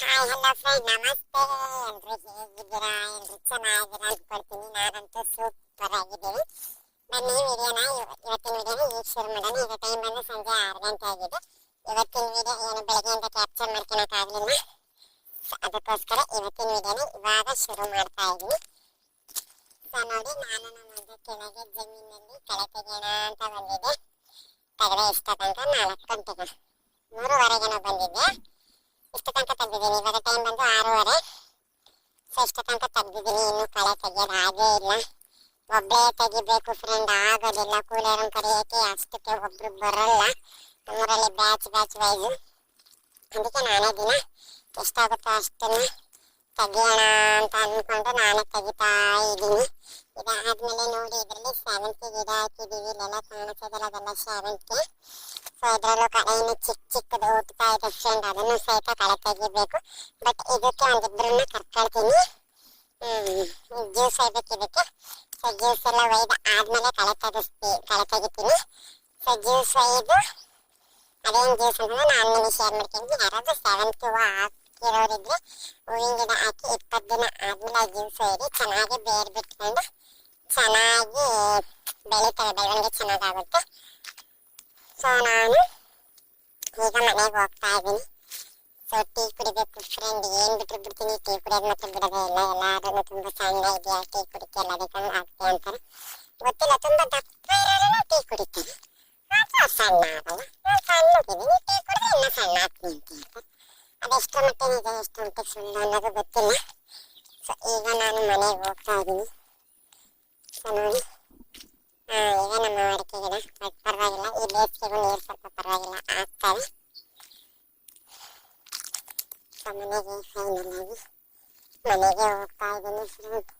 Hi, hello friend ನಮಸ್ತೆ. ಎಲ್ರು ಹೇಗಿದ್ದೀರಾ? ಎಲ್ರು ಚೆನ್ನಾಗಿದ್ದೀರಾ? ಅಂದ್ಕೊಳ್ತೀನಿ ನಾನಂತೂ ಸೂಪರ್ ಆಗಿದ್ದೀವಿ ಬನ್ನಿ, ವಿಡಿಯೋನ ಇವತ್ತಿನ ವಿಡಿಯೋನ ಈಗ ಶುರು ಮಾಡೋಣ. ಈಗ ಟೈಮ್ ಬಂದು ಸಂಜೆ ಆರು ಗಂಟೆ ಆಗಿದೆ. ಇವತ್ತಿನ ವಿಡಿಯೋ ಏನು ಬೆಳಗ್ಗೆಯಿಂದ ಕ್ಯಾಪ್ಚರ್ ಮಾಡ್ಕೊಳಕ್ಕಾಗಲಿಲ್ಲ ಅದಕ್ಕೋಸ್ಕರ ಇವತ್ತಿನ ವಿಡಿಯೋನ ಇವಾಗ ಶುರು ಮಾಡ್ತಾ ಇದ್ದೀನಿ. ಸೊ ನೋಡಿ, ನಾನು ನಮ್ಮದು ಕೆಳಗೆ ಜಮೀನಲ್ಲಿ ಕಳೆ ತೆಗೆಯೋಣ ಅಂತ ಬಂದಿದ್ದೆ. ತೆಗೆದೆ ಇಷ್ಟ ತನಕ ನಾಲ್ಕು ಗಂಟೆಗೆ ಮೂರುವರೆಗೆನೋ ಬಂದಿದ್ದೆ. ಇಷ್ಟು ತನಕ ತೆಗ್ದಿದ್ದೀನಿ. ಇವಾಗ ಟೈಮ್ ಬಂದು ಆರೂವರೆ. ಸೊ ಇಷ್ಟು ತನಕ ತೆಗ್ದಿದ್ದೀನಿ. ಇನ್ನು ಕಳೆ ತೆಗಿಯೋದು ಹಾಗೇ ಇಲ್ಲ. ಒಬ್ಬರೇ ತೆಗಿಬೇಕು ಫ್ರೆಂಡ್ ಆಗೋದಿಲ್ಲ. ಕೂಲರನ್ನು ಕರೆಯೋಕೆ ಅಷ್ಟಕ್ಕೆ ಒಬ್ರು ಬರಲ್ಲ. ನಮ್ಮೂರಲ್ಲಿ ಬ್ಯಾಚ್ ಬ್ಯಾಚ್ ವೈಸು ಅದಕ್ಕೆ ನಾನೇ ದಿನ ಎಷ್ಟಾಗುತ್ತೋ ಅಷ್ಟನ್ನು ತೆಗಿಯೋಣ ಅಂತ ಅಂದ್ಕೊಂಡು ನಾನೇ ತೆಗಿತಾ ಇದ್ದೀನಿ. ಇದಾದ್ಮೇಲೆ ನೋಡಿ, ಇದರಲ್ಲಿ ಸೆವೆಂತಿ ಗಿಡ ಹಾಕಿದ್ದೀವಿ ಇಲ್ಲೆಲ್ಲ ಕಾಣಿಸೋದಲ್ಲ. ಅದೆಲ್ಲ ಸೆವೆಂತಿ ಸೊ ಇದರಲ್ಲೂ ಕಳೆ ಚಿಕ್ಕ ಚಿಕ್ಕದು ಹೋಗ್ತಾ ಇದೆ ಫ್ರೆಂಡ್ ಅದನ್ನು ಸಹಿತ ಕಳೆ ತೆಗಿಬೇಕು ಬಟ್ ಇದಕ್ಕೆ ಒಂದಿಬ್ಬರನ್ನ ಕರ್ಕೊಳ್ತೀನಿ. ಜ್ಯೂಸ್ ಒಯ್ಬೇಕು ಇದಕ್ಕೆ. ಸೊ ಜ್ಯೂಸ್ ಎಲ್ಲ ಒಯ್ದು ಆದ್ಮೇಲೆ ಕಳೆ ತೆಗಿಸ್ತಿ ಕಳೆ ತೆಗಿತೀನಿ ಸೊ ಜ್ಯೂಸ್ ಒಯ್ದು, ಅದೇನು ಜ್ಯೂಸ್ ಅಂತಂದ್ರೆ ನಾನು ನಿಮಗೆ ಶೇರ್ ಮಾಡ್ತೀನಿ. ಯಾರಾದ್ರೂ ಸೆವೆಂತ್ ಹೂವು ಹಾಕಿರೋರಿದ್ರೆ ಹೂವಿನ ಗಿಡ ಹಾಕಿ ಇಪ್ಪತ್ತು ದಿನ ಆದ್ಮೇಲೆ ಜ್ಯೂಸ್ ಒಯ್ದು ಚೆನ್ನಾಗಿ ಬೇರ್ ಬಿಟ್ಕೊಂಡು ಚೆನ್ನಾಗಿ ಬೆಳೀತಾರೆ. ಬೆಳವಣಿಗೆ ಚೆನ್ನಾಗಾಗುತ್ತೆ. ಸೊ ನಾನು ಈಗ ಮನೆಗೆ ಹೋಗ್ತಾ ಇದ್ದೀನಿ. ಸೊ ಟೀ ಕುಡಿಬೇಕು ಫ್ರೆಂಡ್ ಏನು ಬಿಟ್ರು ಬಿಡ್ತೀನಿ. ಟೀ ಕುಡಿಯೋದು ಮತ್ತೆ ಬಿಡೋದೇ ಇಲ್ಲ. ಎಲ್ಲಾದ್ರೂ ತುಂಬಾ ಸಣ್ಣ ಇದೆಯಾ ಟೀ ಕುಡಿಕೆ ಎಲ್ಲದಕ್ಕೆ ಆಗ್ತದೆ ಅಂತಾರೆ. ಗೊತ್ತಿಲ್ಲ, ತುಂಬಾ ದಪ್ಪ ಇರೋರು ಟೀ ಕುಡಿತಾರೆ ಮಾತ್ರ ಸಣ್ಣ ಆಗಲ್ಲ ನಾನು ಸಣ್ಣಗಿದ್ದೀನಿ ಟೀ ಕುಡಿದ್ರೆ ಇನ್ನೂ ಸಣ್ಣ ಆಗ್ತೀನಿ ಅಂತ ಹೇಳ್ತಾರೆ. ಅದೆಷ್ಟು ಮಟ್ಟಿಗೆ ನಿಜ ಎಷ್ಟು ಮಟ್ಟಿಗೆ ಸುಳ್ಳು ಅನ್ನೋದು ಗೊತ್ತಿಲ್ಲ. ಸೊ ಈಗ ನಾನು ಮನೆಗೆ ಹೋಗ್ತಾ ಇದ್ದೀನಿ. ಸೊ ನೋಡಿ. ಈಗ ನಮ್ಮ ಅಡಿಕೆ ಗಿಡ ಬಟ್ ಪರವಾಗಿಲ್ಲ ಈ ಬೇಸಿಗೆಗೂ ನೀರು ಸ್ವಲ್ಪ ಪರವಾಗಿಲ್ಲ ಆಗ್ತವೆ ಸೊ ಮನೆಗೆ ಫೈನಲ್ ಆಗಿ ಮನೆಗೆ ಹೋಗ್ತಾ ಇದ್ದೀನಿ ಫ್ರೆಂಡ್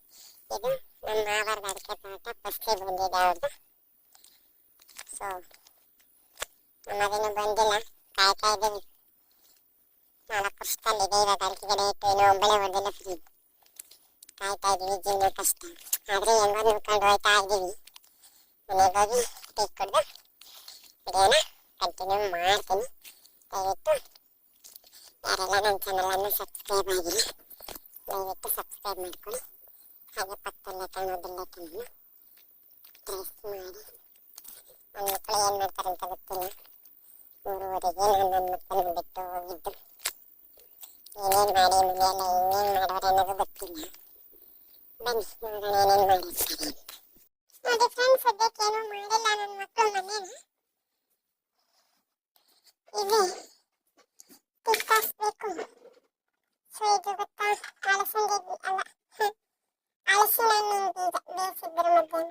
ಇದು ನಮ್ಮ ಮಾವರದ ಅಡಿಕೆ ತೋಟ ಫಸ್ಟ್ಲಿ ಬಂದಿದೆ ಅವ್ರದ್ದು ಸೊ ನಮ್ಮದೇನು ಬಂದಿಲ್ಲ ಕಾಯ್ತಾ ಇದ್ದೀವಿ ನಾಲ್ಕು ವರ್ಷದಲ್ಲಿ ಇದೆ ಇವಾಗ ಅಡಿಕೆ ಗಿಡ ಇಟ್ಟು ಇನ್ನೂ ಒಂಬಳೆ ಹೊಡೆದಿಲ್ಲ ಫ್ರೆಂಡ್ ಕಾಯ್ತಾ ಇದ್ದೀವಿ ಜಿನ್ನು ಕಷ್ಟ ಆದ್ರೆ ಹೆಂಗೋ ನಿಂತ್ಕೊಂಡು ಹೋಯ್ತಾ ಇದ್ದೀವಿ ಮನೆಗೆ ಹೋಗಿ ಟೀ ಕುಡ್ದು. ವಿಡಿಯೋನ ಕಂಟಿನ್ಯೂ ಮಾಡ್ತೀನಿ. ದಯವಿಟ್ಟು ಯಾರೆಲ್ಲ ನನ್ನ ಚಾನಲನ್ನು ಸಬ್ಸ್ಕ್ರೈಬ್ ಆಗಿಲ್ಲ, ದಯವಿಟ್ಟು ಸಬ್ಸ್ಕ್ರೈಬ್ ಮಾಡ್ಕೊಳ್ಳಿ. ಹಾಗೆ ಪಕ್ಕದಲ್ಲೇ ಕಾಣೋದಿಲ್ಲ ಕಣ್ಣು ಪ್ರೆಸ್ ಮಾಡಿ. ನನ್ನ ಮಕ್ಕಳು ಏನು ಮಾಡ್ತಾರೆ ಅಂತ ಗೊತ್ತಿಲ್ಲ. ಮೂರುವರೆಗೆ ನಾನು ನನ್ನ ಮಕ್ಕಳನ್ನ ಬಿಟ್ಟು ಹೋಗಿದ್ದು. ಏನೇನು ಮಾಡಿ, ಮನೆಯೆಲ್ಲ ಇನ್ನೇನು ಮಾಡೋರು ಅನ್ನೋದು ಗೊತ್ತಿಲ್ಲ. ಬನ್ನಿ, ನೋಡೋಣ ಏನೇನು ಮಾಡಿರ್ತಾರೆ ನೋಡಿ ಫ್ರೆಂಡ್ಸ್ ಸದ್ಯಕ್ಕೆ ಏನೂ ಮಾಡಿಲ್ಲ ನನ್ನ ಮಕ್ಕಳು ಮನೇನ. ಇದೆ. ತಿರ್ಗಾಸ್ಬೇಕು. ಸೊ ಇದು ಗೊತ್ತಾ? ಅಲಸಂದೆ ಅಲ್ಲ. ಅಲಸಿನ ಹಣ್ಣಿನ ಬೀಜ ಬೇಯಿಸಿದ್ರು ಮಧ್ಯಾಹ್ನ.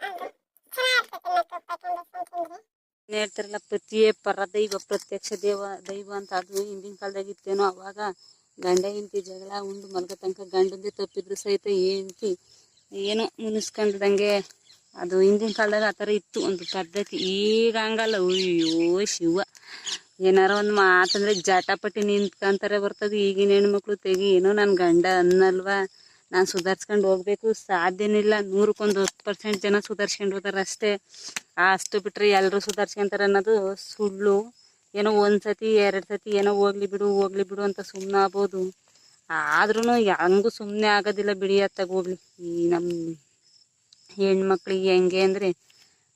ಅದು ಚೆನ್ನಾಗಿರ್ತದೆ ಮತ್ತೆ ಉಪ್ಪಾಕಿ ಬೇಯಿಸ್ಕೊಂಡು ಹೇಳ್ತಾರಲ್ಲ ಪರದೈವ, ಪ್ರತ್ಯಕ್ಷ ದೇವ, ದೈವ ಅಂತ ಅದು ಹಿಂದಿನ ಕಾಲದಾಗ ಇತ್ತೇನೋ, ಅವಾಗ ಗಂಡ ಹೆಂಡತಿ ಜಗಳ ಉಂಡು, ಮಲ್ಗೋ ತನಕ ಗಂಡಂದೇ ತಪ್ಪಿದ್ರು ಸಹಿತ ಹೆಂಡತಿ ಏನೋ ಮುನಿಸ್ಕೊಂಡಿದಂಗೆ ಅದು ಹಿಂದಿನ ಕಾಲದಾಗ ಆ ಥರ ಇತ್ತು ಒಂದು ಪದ್ಧತಿ. ಈಗ ಹಂಗಲ್ಲ. ಅಯ್ಯೋ, ಶಿವ. ಏನಾರ ಒಂದು ಮಾತಂದ್ರೆ ಜಟಾಪಟಿ ನಿಂತ್ಕೊಂತಾರೆ ಬರ್ತದೆ. ಈಗಿನ ಹೆಣ್ಮಕ್ಳು ತೆಗಿ, ಏನೋ ನನ್ನ ಗಂಡ ಅನ್ನಲ್ವಾ? ನಾನು ಸುಧಾರಿಸ್ಕೊಂಡು ಹೋಗ್ಬೇಕು. ಸಾಧ್ಯನಿಲ್ಲ. ನೂರಕ್ಕೊಂದು ಹತ್ತು ಪರ್ಸೆಂಟ್ ಜನ ಸುಧಾರಿಸ್ಕೊಂಡು ಹೋಗ್ತಾರೆ ಅಷ್ಟೇ. ಅಷ್ಟು ಬಿಟ್ಟರೆ ಎಲ್ಲರೂ ಸುಧಾರಿಸ್ಕೊಂತಾರೆ ಅನ್ನೋದು ಸುಳ್ಳು. ಏನೋ ಒಂದು ಸತಿ ಎರಡು ಸತಿ ಏನೋ ಹೋಗ್ಲಿ ಬಿಡು ಹೋಗ್ಲಿ ಬಿಡು ಅಂತ ಸುಮ್ಮನೆ ಆಗ್ಬೋದು. ಆದ್ರೂ ಹೆಂಗೂ ಸುಮ್ಮನೆ ಆಗೋದಿಲ್ಲ ಬಿಡಿ ಅತ್ತಾಗ ಹೋಗ್ಲಿ ಈ ನಮ್ಮ ಹೆಣ್ಮಕ್ಳಿಗೆ ಹೆಂಗೆ ಅಂದರೆ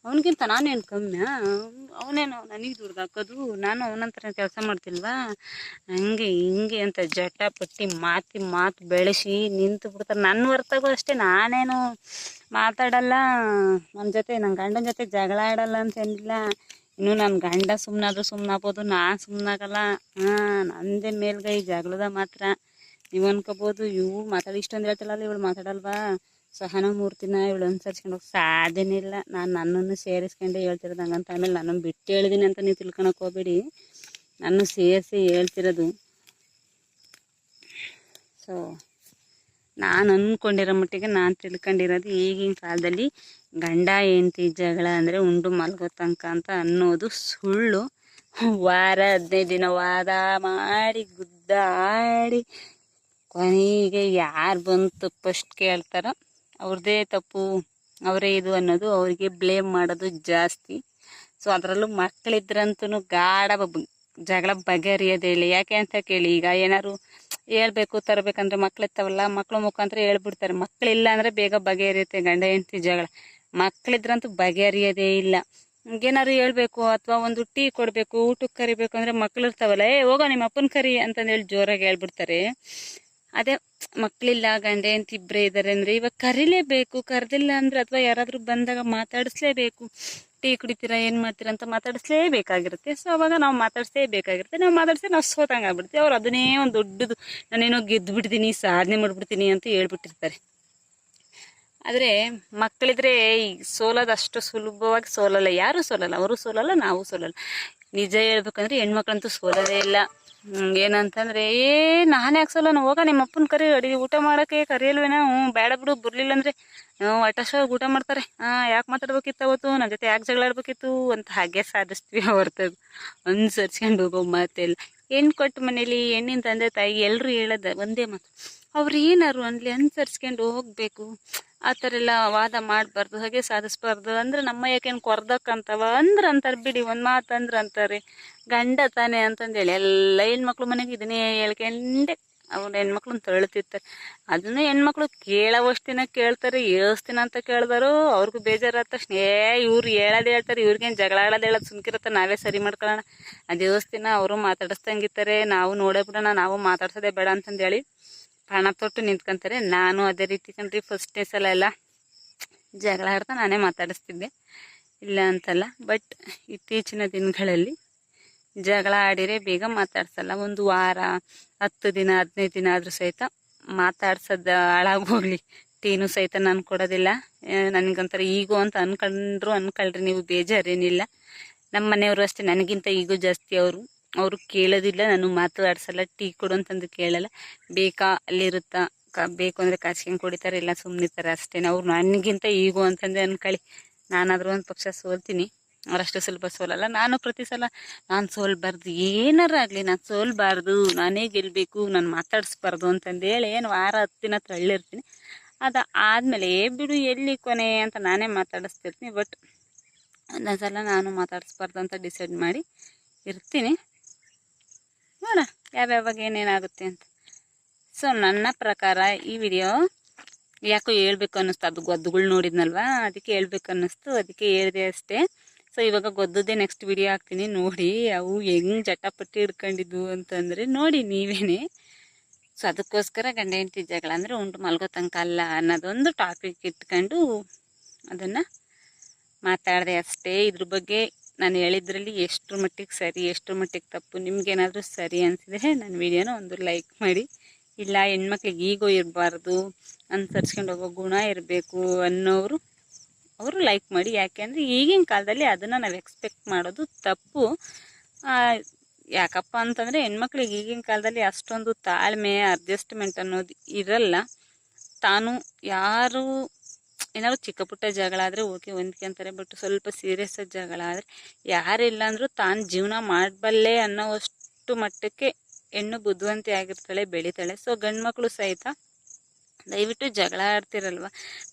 ಅವನಿಗಿಂತ ನಾನೇನು ಕಮ್ಮಿ ಅವನೇನು ನನಗೆ ದುಡ್ದು ಹಾಕೋದು, ನಾನು ಅವನಂತರ ಕೆಲಸ ಮಾಡ್ತಿಲ್ವಾ? ಹಂಗೆ ಹಿಂಗೆ ಅಂತ ಜಟಾಪಟ್ಟಿ ಮಾತಿ ಮಾತು ಬೆಳೆಸಿ ನಿಂತು ಬಿಡ್ತಾರೆ. ನನ್ನ ಹೊರ್ತಾಗೂ ಅಷ್ಟೇ, ನಾನೇನು ಮಾತಾಡಲ್ಲ ನನ್ನ ಜೊತೆ ನನ್ನ ಗಂಡನ ಜೊತೆ ಜಗಳ ಆಡಲ್ಲ ಅಂತ ಏನಿಲ್ಲ. ಇನ್ನು ನನ್ನ ಗಂಡ ಸುಮ್ಮನಾದ್ರೂ ಸುಮ್ಮನಾಗ್ಬೋದು ನಾನು ಸುಮ್ಮನಾಗಲ್ಲ ಹಾಂ ನಂದೇ ಮೇಲ್ಗೈ ಜಗಳದ ಮಾತ್ರ. ನೀವು ಅನ್ಕೋಬೋದು, ಇವು ಮಾತಾಡಿ ಇಷ್ಟೊಂದು ಹೇಳ್ತಿಲ್ಲ ಇವಳು ಮಾತಾಡಲ್ವಾ? ಸಹನ ಮೂರ್ತಿನ ಇವಳು ಅನುಸರಿಸ್ಕೊಂಡು ಹೋಗಿ ಸಾಧ್ಯನೇ ಇಲ್ಲ. ನಾನು ನನ್ನನ್ನು ಸೇರಿಸ್ಕೊಂಡೆ ಹೇಳ್ತಿರೋದು ಹಂಗಂತ ಆಮೇಲೆ ನನ್ನನ್ನು ಬಿಟ್ಟು ಹೇಳಿದೀನಿ ಅಂತ ನೀವು ತಿಳ್ಕೊಳಕ್ ಹೋಗ್ಬೇಡಿ. ನಾನು ಸೇರಿಸಿ ಹೇಳ್ತಿರೋದು. ಸೊ ನಾನು ಅಂದ್ಕೊಂಡಿರೋ ಮಟ್ಟಿಗೆ ನಾನು ತಿಳ್ಕೊಂಡಿರೋದು ಈಗಿನ ಕಾಲದಲ್ಲಿ ಗಂಡ, ಹೆಂಡ್ತಿ ಜಗಳ ಅಂದರೆ ಉಂಡು ಮಲ್ಗೋ ತನಕ ಅಂತ ಅನ್ನೋದು ಸುಳ್ಳು. ವಾರ ಹದಿನೈದು ದಿನ ವಾದ ಮಾಡಿ, ಗುದ್ದಾಡಿ ಕೊನೆಗೆ ಯಾರು ಬಂತು ಫಸ್ಟ್ ಕೇಳ್ತಾರೋ ಅವ್ರದ್ದೇ ತಪ್ಪು, ಅವರೇ ಇದು ಅನ್ನೋದು ಅವರಿಗೆ ಬ್ಲೇಮ್ ಮಾಡೋದು ಜಾಸ್ತಿ. ಸೊ ಅದರಲ್ಲೂ ಮಕ್ಕಳಿದ್ರಂತೂ ಗಾಢ ಜಗಳ ಬಗೆಹರಿಯೋದು ಇಲ್ಲ. ಯಾಕೆ ಅಂತ ಕೇಳಿ, ಈಗ ಏನಾದ್ರು ಹೇಳ್ಬೇಕು, ತರಬೇಕಂದ್ರೆ ಮಕ್ಳು ಇರ್ತಾವಲ್ಲ ಮಕ್ಳು ಮುಖಾಂತರ ಹೇಳ್ಬಿಡ್ತಾರೆ. ಮಕ್ಳಿಲ್ಲ ಅಂದ್ರೆ ಬೇಗ ಬಗೆಹರಿಯುತ್ತೆ ಗಂಡ ಹೆಂಡತಿ ಜಗಳ. ಮಕ್ಕಳಿದ್ರಂತೂ ಬಗೆಹರಿಯೋದೇ ಇಲ್ಲ. ಏನಾದ್ರು ಹೇಳ್ಬೇಕು, ಅಥವಾ ಒಂದು ಟೀ ಕೊಡಬೇಕು, ಊಟಕ್ಕೆ ಕರಿಬೇಕು ಅಂದ್ರೆ ಮಕ್ಳು ಇರ್ತಾವಲ್ಲ ಏ, ಹೋಗೋ ನಿಮ್ಮ ಅಪ್ಪನ ಕರಿ ಅಂತಂದೇಳಿ ಜೋರಾಗಿ ಹೇಳ್ಬಿಡ್ತಾರೆ. ಅದೇ ಮಕ್ಳಿಲ್ಲ ಗಂಡ ಅಂತ ಇಬ್ಬರೇ ಇದ್ದಾರೆ ಅಂದ್ರೆ ಇವಾಗ ಕರಿಲೇಬೇಕು, ಕರೆದಿಲ್ಲ ಅಂದ್ರೆ ಅಥವಾ ಯಾರಾದ್ರೂ ಬಂದಾಗ ಮಾತಾಡಿಸ್ಲೇಬೇಕು. ಟೀ ಕುಡಿತೀರಾ, ಏನು ಮಾಡ್ತೀರಾ ಅಂತ ಮಾತಾಡಿಸ್ಲೇಬೇಕಾಗಿರುತ್ತೆ. ಸೊ ಅವಾಗ ನಾವು ಮಾತಾಡಿಸ್ಲೇಬೇಕಾಗಿರುತ್ತೆ. ನಾವು ಮಾತಾಡಿಸಿ ನಾವು ಸೋತಂಗೆ ಆಗ್ಬಿಡ್ತೀವಿ. ಅವ್ರು ಅದನ್ನೇ ಒಂದು ದೊಡ್ಡದು, ನಾನೇನೋ ಗೆದ್ದು ಬಿಡ್ತೀನಿ ಸಾಧನೆ ಮಾಡ್ಬಿಡ್ತೀನಿ ಅಂತ ಹೇಳ್ಬಿಟ್ಟಿರ್ತಾರೆ. ಆದರೆ ಮಕ್ಕಳಿದ್ರೆ ಈ ಸೋಲೋದು ಅಷ್ಟು ಸುಲಭವಾಗಿ ಸೋಲಲ್ಲ. ಯಾರು ಸೋಲಲ್ಲ, ಅವರು ಸೋಲಲ್ಲ, ನಾವು ಸೋಲಲ್ಲ. ನಿಜ ಹೇಳ್ಬೇಕಂದ್ರೆ ಹೆಣ್ಮಕ್ಳಂತೂ ಸೋಲೋದೇ ಇಲ್ಲ. ಏನಂತಂದ್ರೆ, ಏ, ನಾನು ಯಾಕೆ ನಾನು ಹೋಗ, ನಿಮ್ಮ ಅಪ್ಪನ ಕರಿ ಅಡಿಗೆ ಊಟ ಮಾಡೋಕೆ ಕರಿಯಲ್ವೇನ ಹ್ಞೂ ಬೇಡ ಬಿಡು, ಬರ್ಲಿಲ್ಲ ಅಂದ್ರೆ ಅಟಶ ಊಟ ಮಾಡ್ತಾರೆ. ಹಾ ಯಾಕೆ ಮಾತಾಡ್ಬೇಕಿತ್ತು ಅವತ್ತು? ನನ್ನ ಜೊತೆ ಯಾಕೆ ಜಗಳ ಆಡ್ಬೇಕಿತ್ತು ಅಂತ ಹಾಗೆ ಸಾಧಿಸ್ತೀವಿ ಹೊರತಾಗ. ಅನುಸರಿಸ್ಕೊಂಡು ಹೋಗೋ ಮಾತೆಲ್ಲ. ಹೆಣ್ಣು ಕೊಟ್ಟು ಮನೇಲಿ ಹೆಣ್ಣಿನ ತಂದೆ ತಾಯಿ ಎಲ್ಲರೂ ಹೇಳೋದ ಒಂದೇ ಮಾತು. ಅವ್ರು ಏನಾರು ಅನ್ಲಿ ಅನುಸರಿಸ್ಕೊಂಡು ಹೋಗ್ಬೇಕು. ಆ ಥರ ಎಲ್ಲ ವಾದ ಮಾಡಬಾರ್ದು, ಹಾಗೆ ಸಾಧಿಸ್ಬಾರ್ದು. ಅಂದ್ರೆ ನಮ್ಮ ಯಾಕೇನು ಕೊರ್ದಕ್ಕಂತವ? ಅಂದ್ರೆ ಅಂತಾರೆ ಬಿಡಿ, ಒಂದು ಮಾತು ಅಂದ್ರೆ ಅಂತಾರೆ ಗಂಡ ತಾನೆ ಅಂತಂದೇಳಿ. ಎಲ್ಲ ಹೆಣ್ಮಕ್ಳು ಮನೆಗೆ ಇದನ್ನೇ ಹೇಳ್ಕೊಂಡೆ. ಅವ್ರ ಹೆಣ್ಮಕ್ಳನ್ನ ತಳ್ತಿರ್ತಾರೆ. ಅದನ್ನ ಹೆಣ್ಮಕ್ಳು ಕೇಳವಷ್ಟಿನ ಕೇಳ್ತಾರೆ ಏಳ್ಸ್ತಿನ ಅಂತ ಕೇಳ್ದಾರು ಅವ್ರಿಗೂ ಬೇಜಾರಾದ ತಕ್ಷಣ ಏ ಇವ್ರು ಹೇಳೋದು ಹೇಳ್ತಾರೆ, ಇವ್ರಿಗೇನು ಜಗಳ ಆಡೋದು ಹೇಳೋದು ಸುಮ್ಕಿರತ್ತೆ, ನಾವೇ ಸರಿ ಮಾಡ್ಕೊಳ್ಳೋಣ ಅದು ಏಳಿಸ್ತೀನ ಅವರು ಮಾತಾಡಿಸ್ದಂಗಿರ್ತಾರೆ, ನಾವು ನೋಡೇ ಬಿಡೋಣ, ನಾವು ಮಾತಾಡ್ಸೋದೆ ಬೇಡ ಅಂತಂದೇಳಿ ಪ್ರಾಣ ತೊಟ್ಟು ನಿಂತ್ಕೊಂತಾರೆ. ನಾನು ಅದೇ ರೀತಿ ಕಣ್ರಿ ಫಸ್ಟ್ನೇ ಸಲ ಎಲ್ಲ ಜಗಳ ಆಡ್ತಾ ನಾನೇ ಮಾತಾಡಿಸ್ತಿದ್ದೆ. ಇಲ್ಲ ಅಂತಲ್ಲ ಬಟ್ ಇತ್ತೀಚಿನ ದಿನಗಳಲ್ಲಿ ಜಗಳ ಆಡಿರೆ ಬೇಗ ಮಾತಾಡ್ಸಲ್ಲ. ಒಂದು ವಾರ, ಹತ್ತು ದಿನ, ಹದಿನೈದು ದಿನ ಆದರೂ ಸಹಿತ ಮಾತಾಡ್ಸೋದು ಹಾಳಾಗೋಗ್ಲಿ ಟೀನು ಸಹಿತ ನಾನು ಕೊಡೋದಿಲ್ಲ. ನನಗಂತಾರೆ ಈಗೋ ಅಂತ ಅನ್ಕೊಂಡ್ರು ಅನ್ಕೊಳ್ರಿ, ನೀವು ಬೇಜಾರೇನಿಲ್ಲ. ನಮ್ಮ ಮನೆಯವರು ಅಷ್ಟೇ, ನನಗಿಂತ ಈಗೂ ಜಾಸ್ತಿ ಅವರು. ಅವರು ಕೇಳೋದಿಲ್ಲ, ನಾನು ಮಾತಾಡ್ಸಲ್ಲ, ಟೀ ಕೊಡು ಅಂತಂದು ಕೇಳಲ್ಲ. ಬೇಕಾ, ಅಲ್ಲಿರುತ್ತಾ? ಕ, ಬೇಕು ಅಂದರೆ ಕಾಚ್ಕೊಂಡು ಕುಡಿತಾರೆ, ಇಲ್ಲ ಸುಮ್ಮನಿರ್ತಾರೆ ಅಷ್ಟೇ ಅವ್ರು ನನಗಿಂತ ಈಗೋ ಅಂತಂದು ಅನ್ಕೊಳ್ಳಿ ನಾನಾದರೂ ಒಂದು ಪಕ್ಷ ಸೋಲ್ತೀನಿ. ಅವರಷ್ಟು ಸ್ವಲ್ಪ ಸೋಲಲ್ಲ. ನಾನು ಪ್ರತಿ ಸಲ, ನಾನು ಸೋಲ್ಬಾರ್ದು, ಏನಾರ ಆಗಲಿ, ನಾನು ಸೋಲ್ಬಾರ್ದು, ನಾನೇ ಗೆಲ್ಲಬೇಕು ನಾನು ಮಾತಾಡಿಸ್ಬಾರ್ದು ಅಂತಂದೇಳಿ ಏನು ವಾರ ಹತ್ತು ದಿನ ತಳ್ಳಿರ್ತೀನಿ ಅದು ಆದಮೇಲೆ ಬಿಡು, ಎಲ್ಲಿ ಕೊನೆ? ಅಂತ ನಾನೇ ಮಾತಾಡಿಸ್ತಿರ್ತೀನಿ. ಬಟ್ ಒಂದೊಂದು ಸಲ ನಾನು ಮಾತಾಡಿಸ್ಬಾರ್ದು ಅಂತ ಡಿಸೈಡ್ ಮಾಡಿ ಇರ್ತೀನಿ. ನೋಡ, ಯಾವ್ಯಾವಾಗ ಏನೇನಾಗುತ್ತೆ ಅಂತ. ಸೊ ನನ್ನ ಪ್ರಕಾರ ಈ ವಿಡಿಯೋ ಯಾಕೋ ಹೇಳ್ಬೇಕು ಅನ್ನಿಸ್ತು. ಅದು ಗೊದ್ದುಗಳು ನೋಡಿದ್ನಲ್ವಾ? ಅದಕ್ಕೆ ಹೇಳ್ಬೇಕು ಅನ್ನಿಸ್ತು. ಅದಕ್ಕೆ ಹೇಳಿದೆ ಅಷ್ಟೇ. ಸೊ ಇವಾಗ ಗೊದ್ದದ್ದೇ ನೆಕ್ಸ್ಟ್ ವಿಡಿಯೋ ಹಾಕ್ತೀನಿ. ನೋಡಿ, ಅವು ಹೆಂಗೆ ಜಟಾಪಟ್ಟಿ ಹಿಡ್ಕೊಂಡಿದ್ವು ಅಂತಂದರೆ ನೋಡಿ ನೀವೇನೆ. ಸೊ ಅದಕ್ಕೋಸ್ಕರ ಗಂಡ ಹೆಂಡತಿ ಜಗಳ ಅಂದರೆ ಉಂಟು ಮಲ್ಗೋ ತನಕ ಅಲ್ಲ ಅನ್ನೋದೊಂದು ಟಾಪಿಕ್ ಇಟ್ಕೊಂಡು ಅದನ್ನು ಮಾತಾಡಿದೆ ಅಷ್ಟೇ. ಇದ್ರ ಬಗ್ಗೆ ನಾನು ಹೇಳಿದ್ರಲ್ಲಿ ಎಷ್ಟರ ಮಟ್ಟಿಗೆ ಸರಿ, ಎಷ್ಟರ ಮಟ್ಟಿಗೆ ತಪ್ಪು, ನಿಮ್ಗೇನಾದರೂ ಸರಿ ಅನಿಸಿದ್ರೆ ನನ್ನ ವಿಡಿಯೋನ ಒಂದು ಲೈಕ್ ಮಾಡಿ. ಇಲ್ಲ, ಹೆಣ್ಮಕ್ಳಿಗೆ ಈಗೋ ಇರಬಾರ್ದು, ಅನುಸರಿಸ್ಕೊಂಡು ಹೋಗೋ ಗುಣ ಇರಬೇಕು ಅನ್ನೋರು ಅವರು ಲೈಕ್ ಮಾಡಿ. ಯಾಕೆಂದರೆ ಈಗಿನ ಕಾಲದಲ್ಲಿ ಅದನ್ನು ನಾವು ಎಕ್ಸ್ಪೆಕ್ಟ್ ಮಾಡೋದು ತಪ್ಪು. ಯಾಕಪ್ಪ ಅಂತಂದರೆ ಹೆಣ್ಮಕ್ಳಿಗೆ ಈಗಿನ ಕಾಲದಲ್ಲಿ ಅಷ್ಟೊಂದು ತಾಳ್ಮೆ ಅಡ್ಜಸ್ಟ್ಮೆಂಟ್ ಅನ್ನೋದು ಇರಲ್ಲ. ತಾನು ಯಾರು, ಏನಾದ್ರು ಚಿಕ್ಕ ಪುಟ್ಟ ಜಗಳ ಆದರೆ ಓಕೆ ಹೊಂದ್ಕೊಂತಾರೆ ಬಟ್ ಸ್ವಲ್ಪ ಸೀರಿಯಸ್ ಜಗಳ ಆದರೆ ಯಾರಿಲ್ಲ ಅಂದರೂ ತಾನು ಜೀವನ ಮಾಡಬಲ್ಲೆ ಅನ್ನೋವಷ್ಟು ಮಟ್ಟಕ್ಕೆ ಹೆಣ್ಣು ಬುದ್ಧಿವಂತೆ ಆಗಿರ್ತಾಳೆ ಬೆಳಿತಾಳೆ. ಸೊ ಗಂಡು ಮಕ್ಕಳು ಸಹಿತ ದಯವಿಟ್ಟು ಜಗಳ ಆಡ್ತಿರಲ್ವ?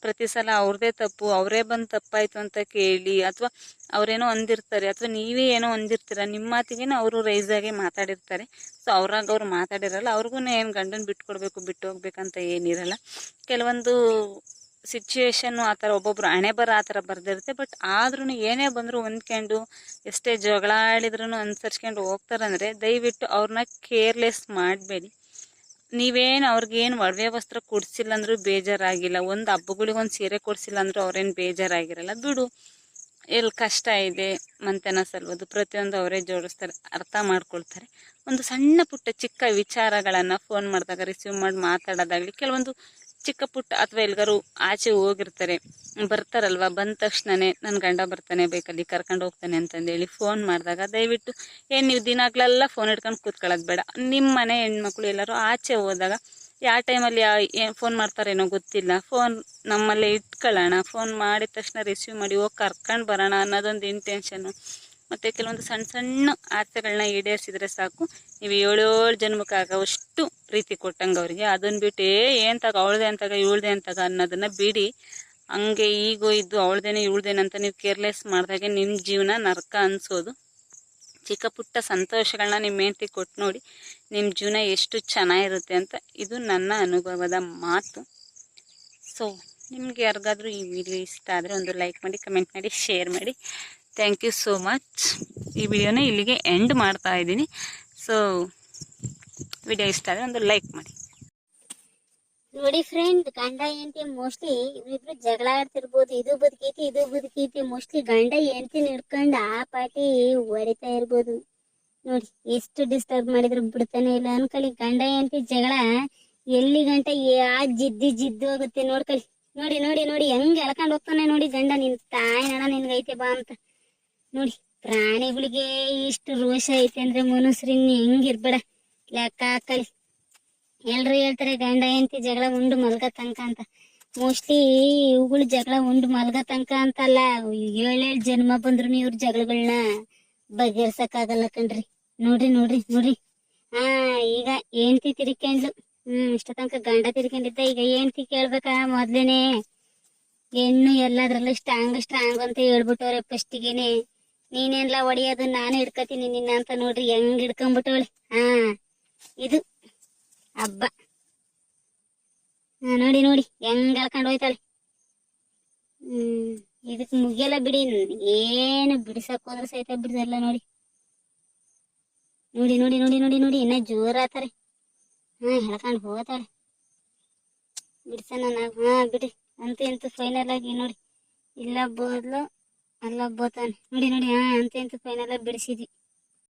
ಪ್ರತಿ ಸಲ ಅವ್ರದೇ ತಪ್ಪು, ಅವರೇ ಬಂದು ತಪ್ಪಾಯಿತು ಅಂತ ಕೇಳಿ ಅಥವಾ ಅವರೇನೋ ಅಂದಿರ್ತಾರೆ, ಅಥವಾ ನೀವೇ ಏನೋ ಅಂದಿರ್ತೀರ ನಿಮ್ಮ ಮಾತಿಗೇನು ಅವರು ರೈಸ್ ಆಗಿ ಮಾತಾಡಿರ್ತಾರೆ. ಸೊ ಅವ್ರಾಗ ಅವ್ರು ಮಾತಾಡಿರಲ್ಲ ಅವ್ರಿಗೂ ಏನು ಗಂಡನ ಬಿಟ್ಕೊಡ್ಬೇಕು ಬಿಟ್ಟು ಹೋಗ್ಬೇಕಂತ ಏನಿರಲ್ಲ. ಕೆಲವೊಂದು ಸಿಚುವೇಶನ್ನು ಆ ಥರ ಒಬ್ಬೊಬ್ರು ಹಣೆ ಬರ ಆ ಥರ ಬರ್ದಿರುತ್ತೆ ಬಟ್ ಆದ್ರೂ ಏನೇ ಬಂದರೂ ಹೊಂದ್ಕೊಂಡು ಎಷ್ಟೇ ಜಗಳ ಆಡಿದ್ರೂ ಅನುಸರಿಸ್ಕೊಂಡು ಹೋಗ್ತಾರಂದ್ರೆ ದಯವಿಟ್ಟು ಅವ್ರನ್ನ ಕೇರ್ಲೆಸ್ ಮಾಡಬೇಡಿ. ನೀವೇನು ಅವ್ರಿಗೇನು ಒಡವೆ ವಸ್ತ್ರ ಕೊಡಿಸಿಲ್ಲ ಅಂದ್ರೂ ಬೇಜಾರಾಗಿಲ್ಲ. ಒಂದು ಹಬ್ಬಗಳಿಗೆ ಒಂದು ಸೀರೆ ಕೊಡಿಸಿಲ್ಲ ಅಂದ್ರೂ ಅವ್ರೇನು ಬೇಜಾರಾಗಿರಲ್ಲ. ಬಿಡು. ಎಲ್ಲಿ ಕಷ್ಟ ಇದೆ ಮಂತೆನ ಸಲ್ಬೋದು ಪ್ರತಿಯೊಂದು ಅವರೇ ಜೋಡಿಸ್ತಾರೆ, ಅರ್ಥ ಮಾಡ್ಕೊಳ್ತಾರೆ. ಒಂದು ಸಣ್ಣ ಪುಟ್ಟ ಚಿಕ್ಕ ವಿಚಾರಗಳನ್ನು ಫೋನ್ ಮಾಡಿದಾಗ ರಿಸೀವ್ ಮಾಡಿ ಮಾತಾಡೋದಾಗಲಿ, ಕೆಲವೊಂದು ಚಿಕ್ಕ ಪುಟ್ಟ ಅಥವಾ ಎಲ್ಗಾರು ಆಚೆ ಹೋಗಿರ್ತಾರೆ, ಬರ್ತಾರಲ್ವ? ಬಂದ ತಕ್ಷಣನೇ ನನ್ನ ಗಂಡ ಬರ್ತಾನೆ ಬೇಕಲ್ಲಿ, ಕರ್ಕೊಂಡು ಹೋಗ್ತಾನೆ ಅಂತಂದೇಳಿ ಫೋನ್ ಮಾಡಿದಾಗ ದಯವಿಟ್ಟು, ಏನು ನೀವು ದಿನಾಗ್ಲೆಲ್ಲ ಫೋನ್ ಹಿಡ್ಕೊಂಡು ಕೂತ್ಕೊಳ್ಳೋದು ಬೇಡ. ನಿಮ್ಮ ಮನೆ ಹೆಣ್ಮಕ್ಳು ಎಲ್ಲರೂ ಆಚೆ ಹೋದಾಗ ಯಾವ ಟೈಮಲ್ಲಿ ಯಾವ ಏನು ಫೋನ್ ಮಾಡ್ತಾರೇನೋ ಗೊತ್ತಿಲ್ಲ. ಫೋನ್ ನಮ್ಮಲ್ಲೇ ಇಟ್ಕೊಳ್ಳೋಣ. ಫೋನ್ ಮಾಡಿದ ತಕ್ಷಣ ರಿಸೀವ್ ಮಾಡಿ ಹೋಗಿ ಕರ್ಕೊಂಡು ಬರೋಣ ಅನ್ನೋದೊಂದು ಇಂಟೆನ್ಷನ್ನು ಮತ್ತು ಕೆಲವೊಂದು ಸಣ್ಣ ಸಣ್ಣ ಆಸೆಗಳನ್ನ ಈಡೇರಿಸಿದ್ರೆ ಸಾಕು. ನೀವು ಏಳೇಳು ಜನ್ಮಕ್ಕೆ ಆಗೋವಷ್ಟು ಪ್ರೀತಿ ಕೊಟ್ಟಂಗೆ ಅವರಿಗೆ. ಅದನ್ನ ಬಿಟ್ಟು ಏನು ತಗ ಅವಳದೆ ಅಂತಾಗ ಇವಳ್ದೆ ಅಂತಾಗ ಅನ್ನೋದನ್ನು ಬಿಡಿ. ಹಂಗೆ ಈಗೋ ಇದ್ದು ಅವಳ್ದೇನೆ ಇವಳ್ದೇನೆ ಅಂತ ನೀವು ಕೇರ್ಲೆಸ್ ಮಾಡಿದಾಗೆ ನಿಮ್ಮ ಜೀವನ ನರಕ ಅನಿಸೋದು. ಚಿಕ್ಕ ಪುಟ್ಟ ಸಂತೋಷಗಳನ್ನ ನಿಮ್ಮ ಹೆಂಡತಿ ಕೊಟ್ಟು ನೋಡಿ ನಿಮ್ಮ ಜೀವನ ಎಷ್ಟು ಚೆನ್ನಾಗಿರುತ್ತೆ ಅಂತ ಇದು ನನ್ನ ಅನುಭವದ ಮಾತು. ಸೊ ನಿಮ್ಗೆ ಯಾರಿಗಾದ್ರೂ ಈ ವಿಡಿಯೋ ಇಷ್ಟ ಆದರೆ ಒಂದು ಲೈಕ್ ಮಾಡಿ, ಕಮೆಂಟ್ ಮಾಡಿ, ಶೇರ್ ಮಾಡಿ. ಥ್ಯಾಂಕ್ ಯು ಸೋ ಮಚ್ ಈ ವಿಡಿಯೋನ ಇಲ್ಲಿಗೆ ಎಂಡ್ ಮಾಡ್ತಾ ಇದ್ದೀನಿ. ಸೊ ವಿಡಿಯೋ ಇಷ್ಟ ಆದರೆ ಒಂದು ಲೈಕ್ ಮಾಡಿ. ನೋಡಿ ಫ್ರೆಂಡ್ ಗಂಡ, ಹೆಂಡತಿ ಮೋಸ್ಟ್ಲಿ ಇವಿಬ್ರು ಜಗಳ ಆಡ್ತಿರ್ಬೋದು. ಇದು ಬದುಕೈತಿ ಇದು ಬದುಕೈತಿ. ಮೋಸ್ಟ್ಲಿ ಗಂಡ, ಹೆಂಡತಿ ಹಿಡ್ಕೊಂಡ್ ಆ ಪಾಟಿ ಹೊಡಿತಾ ಇರ್ಬೋದು. ನೋಡಿ, ಎಷ್ಟು ಡಿಸ್ಟರ್ಬ್ ಮಾಡಿದ್ರು ಬಿಡ್ತಾನೆ ಇಲ್ಲ. ಅನ್ಕೊಳ್ಳಿ, ಗಂಡ, ಹೆಂಡತಿ ಜಗಳ ಎಲ್ಲಿ ಗಂಟ ಆ ಜಿದ್ದಿ ಜಿದ್ದು ಹೋಗುತ್ತೆ ನೋಡ್ಕೊಳ್ಳಿ. ನೋಡಿ ನೋಡಿ ನೋಡಿ, ಹೆಂಗ್ ಎಳ್ಕೊಂಡು ಹೋಗ್ತಾನೆ ನೋಡಿ ಗಂಡ. ನಿನ್ ತಾಯಿ ನಾಣ ನಿನ್ಗೈತೆ ಬಾ ಅಂತ. ನೋಡಿ ಪ್ರಾಣಿಗಳಿಗೆ ಇಷ್ಟು ರೋಷ ಐತೆ ಅಂದ್ರೆ ಮನುಷ್ಯರಿನ್ ಹೆಂಗಿರ್ಬೇಡ ಲೆಕ್ಕ ಹಾಕಲಿ ಎಲ್ರು ಹೇಳ್ತಾರೆ, ಗಂಡ ಹೆಂಡತಿ ಜಗಳ ಉಂಡು ಮಲ್ಗ ತನಕ ಅಂತ. ಮೋಸ್ಟ್ಲಿ ಇವುಗಳು ಜಗಳ ಉಂಡು ಮಲ್ಗ ತನಕ ಅಂತಲ್ಲ ಏಳೇಳು ಜನ್ಮ ಬಂದ್ರು ಇವ್ರ ಜಗಳಗಳನ್ನ ಬಗೆಹರ್ಸಕ್ಕಾಗಲ್ಲ ಕಣ್ರಿ. ನೋಡ್ರಿ ನೋಡ್ರಿ ನೋಡ್ರಿ. ಹಾ, ಈಗ ಹೆಂಡತಿ ತಿರ್ಕೊಂಡ್ಲು ಹ್ಮ್, ಇಷ್ಟ ತನಕ ಗಂಡ ತಿರ್ಕೊಂಡಿದ್ದ ಈಗ ಹೆಂಡತಿ ಕೇಳ್ಬೇಕಾ ಮೊದ್ಲೇನೆ? ಹೆಣ್ಣು ಎಲ್ಲಾದ್ರಲ್ಲೂ ಸ್ಟ್ರಾಂಗ್ ಸ್ಟ್ರಾಂಗ್ ಅಂತ ಹೇಳ್ಬಿಟ್ಟವ್ರೆ ಫಸ್ಟಿಗೆನೆ ನೀನೆಲ್ಲ ಹೊಡಿಯೋದು ನಾನು ಹಿಡ್ಕತೀನಿ ನಿನ್ನ ಅಂತ ನೋಡ್ರಿ ಹೆಂಗ್ ಹಿಡ್ಕೊಂಡ್ಬಿಟ್ಟವಳೆ ಹಾ ಇದು ಹಬ್ಬ. ಹಾ, ನೋಡಿ ನೋಡಿ ಹೆಂಗ್ ಎಳ್ಕೊಂಡ್ ಹೋಯ್ತಾಳೆ. ಹ್ಮ್ ಇದಕ್ ಮುಗಿಯಲ್ಲ ಬಿಡಿ ಏನು ಬಿಡಿಸಕ್ ಹೋದ್ರೆ ಸಹಿತ ಬಿಡ್ಸಲ್ಲ ನೋಡಿ. ನೋಡಿ ನೋಡಿ ನೋಡಿ ನೋಡಿ ನೋಡಿ ಇನ್ನ ಜೋರ್ ಆತಾರೆ ಹಾ ಹೇಳ್ಕೊಂಡು ಹೋಗ್ತಾಳೆ. ಬಿಡ್ಸಣ ನಾವು. ಹಾ ಬಿಡಿ ಅಂತೂ ಎಂತೂ ಫೈನಲ್ ಆಗಿ ನೋಡಿ. ಇಲ್ಲ ಬೋದ್ಲು ಅಲ್ಲ ಬೋತಾನೆ ನೋಡಿ ನೋಡಿ ಹಾ ಅಂತ ಇಂತ ಆಗಿ ಬಿಡಿಸಿದ್ವಿ